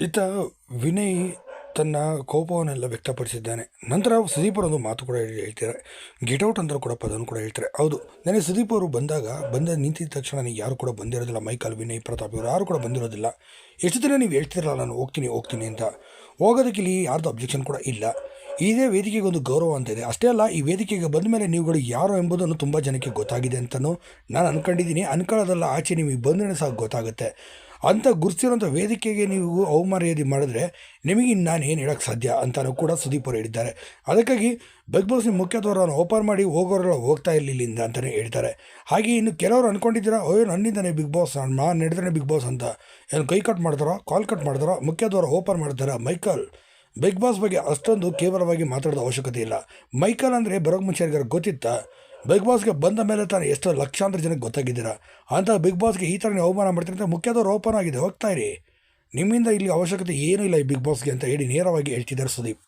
ಈತ ವಿನಯ್ ತನ್ನ ಕೋಪವನ್ನೆಲ್ಲ ವ್ಯಕ್ತಪಡಿಸಿದ್ದಾನೆ. ನಂತರ ಸುದೀಪ್ ಒಂದು ಮಾತು ಕೂಡ ಹೇಳಿ- ಹೇಳ್ತಾರೆ. ಗೆಟ್ ಔಟ್ ಅಂತ ಕೂಡ ಪದವನ್ನು ಕೂಡ ಹೇಳ್ತಾರೆ. ಹೌದು. ನನಗೆ ಸುದೀಪ್ ಅವರು ಬಂದಾಗ ಬಂದ ನಿಂತಿದ ತಕ್ಷಣ ಯಾರು ಕೂಡ ಬಂದಿರೋದಿಲ್ಲ. ಮೈಕಲ್, ವಿನಯ್, ಪ್ರತಾಪ್ ಇವರು ಯಾರು ಕೂಡ ಬಂದಿರೋದಿಲ್ಲ. ಎಷ್ಟು ದಿನ ನೀವು ಹೇಳ್ತಿರಲ್ಲ, ನಾನು ಹೋಗ್ತೀನಿ ಹೋಗ್ತೀನಿ ಅಂತ. ಹೋಗೋದಕ್ಕೆ ಇಲ್ಲಿ ಯಾರ್ದು ಅಬ್ಜೆಕ್ಷನ್ ಕೂಡ ಇಲ್ಲ. ಇದೇ ವೇದಿಕೆಗೆ ಒಂದು ಗೌರವ ಅಂತ ಇದೆ. ಅಷ್ಟೇ ಅಲ್ಲ, ಈ ವೇದಿಕೆಗೆ ಬಂದ ಮೇಲೆ ನೀವುಗಳು ಯಾರು ಎಂಬುದನ್ನು ತುಂಬ ಜನಕ್ಕೆ ಗೊತ್ತಾಗಿದೆ ಅಂತಲೂ ನಾನು ಅನ್ಕೊಂಡಿದ್ದೀನಿ. ಅನ್ಕೊಳ್ಳೋದಲ್ಲ ಆಚೆ, ನಿಮಗೆ ಬಂದ್ರೆ ಸಹ ಗೊತ್ತಾಗುತ್ತೆ. ಅಂತ ಗುರುತಿರೋಂಥ ವೇದಿಕೆಗೆ ನೀವು ಅವಮರ್ಯಾದೆ ಮಾಡಿದ್ರೆ ನಿಮಗೆ ಇನ್ನು ನಾನು ಏನು ಹೇಳೋಕ್ಕೆ ಸಾಧ್ಯ ಅಂತಲೂ ಕೂಡ ಸುದೀಪ್ ಅವರು ಹೇಳಿದ್ದಾರೆ ಅದಕ್ಕಾಗಿ ಬಿಗ್ ಬಾಸ್ ಮುಖ್ಯ ದ್ವಾರವನ್ನು ಓಪನ್ ಮಾಡಿ ಹೋಗೋರೆಲ್ಲ ಹೋಗ್ತಾ ಇರಲಿಲ್ಲ ಅಂತಲೇ ಹೇಳ್ತಾರೆ. ಹಾಗೆ ಇನ್ನು ಕೆಲವರು ಅಂದ್ಕೊಂಡಿದ್ದೀರಾ ಅಯ್ಯೋ ನನ್ನಿಂದನೇ ಬಿಗ್ ಬಾಸ್ ನಾನು ನಡೆದ್ರೆ ಬಿಗ್ ಬಾಸ್ ಅಂತ. ಏನು ಕೈ ಕಟ್ ಮಾಡ್ತಾರೋ, ಕಾಲ್ ಕಟ್ ಮಾಡ್ತಾರೋ, ಮುಖ್ಯ ದ್ವಾರ ಓಪನ್ ಮಾಡ್ತಾರಾ, ಮೈಕಲ್? ಬಿಗ್ ಬಾಸ್ ಬಗ್ಗೆ ಅಷ್ಟೊಂದು ಕೇವಲವಾಗಿ ಮಾತಾಡೋದು ಅವಶ್ಯಕತೆ ಇಲ್ಲ. ಮೈಕಲ್ ಅಂದರೆ ಬರೋಕ್ಕೆ ಮುಂಚೆ ಗೊತ್ತಿತ್ತಾ? ಬಿಗ್ ಬಾಸ್ಗೆ ಬಂದ ಮೇಲೆ ತಾನು ಎಷ್ಟು ಲಕ್ಷಾಂತರ ಜನಕ್ಕೆ ಗೊತ್ತಾಗಿದ್ದೀರಾ? ಅಂತ ಬಿಗ್ ಬಾಸ್ಗೆ ಈ ಥರನೇ ಅವಮಾನ ಮಾಡ್ತೀನಿ ಅಂತ ಮುಖ್ಯದವ್ರು ಓಪನ್ ಆಗಿದೆ. ಹೋಗ್ತಾ ಇರಿ. ನಿಮ್ಮಿಂದ ಇಲ್ಲಿ ಅವಶ್ಯಕತೆ ಏನೂ ಇಲ್ಲ ಈ ಬಿಗ್ ಬಾಸ್ಗೆ ಅಂತ ಹೇಳಿ ನೇರವಾಗಿ ಹೇಳ್ತಿದ್ದಾರೆ ಸುದೀಪ್.